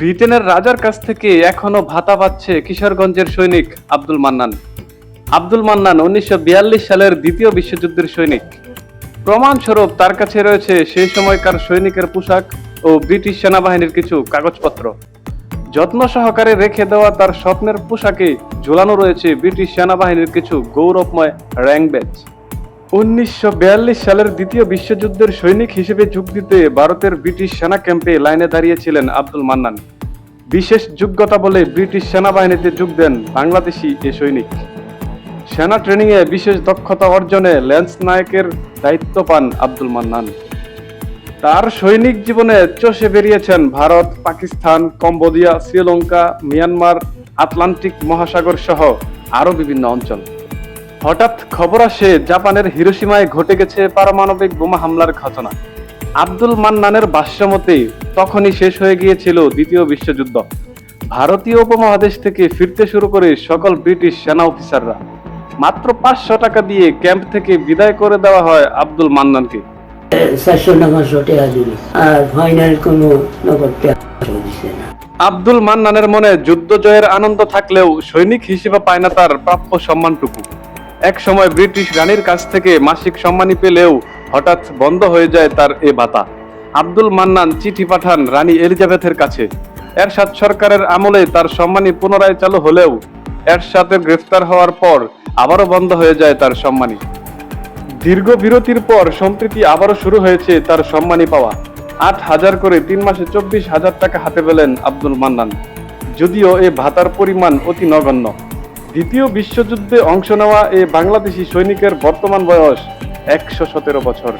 ব্রিটেনের রাজার কাছ থেকে এখনও ভাতা পাচ্ছে কিশোরগঞ্জের সৈনিক আব্দুল মান্নান। আব্দুল মান্নান উনিশশো বিয়াল্লিশ সালের দ্বিতীয় বিশ্বযুদ্ধের সৈনিক। প্রমাণস্বরূপ তার কাছে রয়েছে সেই সময়কার সৈনিকের পোশাক ও ব্রিটিশ সেনাবাহিনীর কিছু কাগজপত্র। যত্ন সহকারে রেখে দেওয়া তার স্বপ্নের পোশাকে ঝুলানো রয়েছে ব্রিটিশ সেনাবাহিনীর কিছু গৌরবময় র্যাঙ্ক ব্যাচ উনিশশো বিয়াল্লিশ সালের দ্বিতীয় বিশ্বযুদ্ধের সৈনিক হিসেবে যোগ দিতে ভারতের ব্রিটিশ সেনা ক্যাম্পে লাইনে দাঁড়িয়েছিলেন আব্দুল মান্নান। বিশেষ যোগ্যতা বলে ব্রিটিশ সেনাবাহিনীতে যোগ দেন বাংলাদেশি এ সৈনিক। সেনা ট্রেনিংয়ে বিশেষ দক্ষতা অর্জনে ল্যান্স নায়কের দায়িত্ব পান আব্দুল মান্নান। তার সৈনিক জীবনে চষে বেরিয়েছেন Bharat, Pakistan, Cambodia, Sri Lanka, Myanmar, Atlantic মহাসাগর সহ আরও বিভিন্ন অঞ্চল। হঠাৎ খবর আসে জাপানের হিরোসীমায় ঘটে গেছে পারমাণবিক বোমা হামলার ঘটনা। আব্দুল মান্নানের ভাষ্যমতে তখনই শেষ হয়ে গিয়েছিল দ্বিতীয় বিশ্বযুদ্ধ। ভারতীয় উপমহাদেশ থেকে ফিরতে শুরু করে সকল ব্রিটিশ সেনা অফিসাররা। মাত্র পাঁচশো টাকা দিয়ে ক্যাম্প থেকে বিদায় করে দেওয়া হয় আব্দুল মান্নানকে। চারশো টাকা দিবি আর ফাইনাল কোনো নগদ না। আব্দুল মান্নানের মনে যুদ্ধ জয়ের আনন্দ থাকলেও সৈনিক হিসেবে পায় না তার প্রাপ্য সম্মানটুকু। এক সময় ব্রিটিশ রানীর কাছ থেকে মাসিক সম্মানী পেলেও হঠাৎ বন্ধ হয়ে যায় তার এ ভাতা। আব্দুল মান্নান চিঠি পাঠান রানী এলিজাবেথের কাছে। এরশাদ সরকারের আমলে তার সম্মানী পুনরায় চালু হলেও এরশাদের গ্রেফতার হওয়ার পর আবারও বন্ধ হয়ে যায় তার সম্মানী। দীর্ঘ বিরতির পর সম্প্রীতি আবারও শুরু হয়েছে তার সম্মানী পাওয়া। আট হাজার করে তিন মাসে চব্বিশ হাজার টাকা হাতে পেলেন আব্দুল মান্নান। যদিও এ ভাতার পরিমাণ অতি নগণ্য। দ্বিতীয় বিশ্বযুদ্ধে অংশ নেওয়া এ বাংলাদেশি সৈনিকের বর্তমান বয়স একশো সতেরো বছর।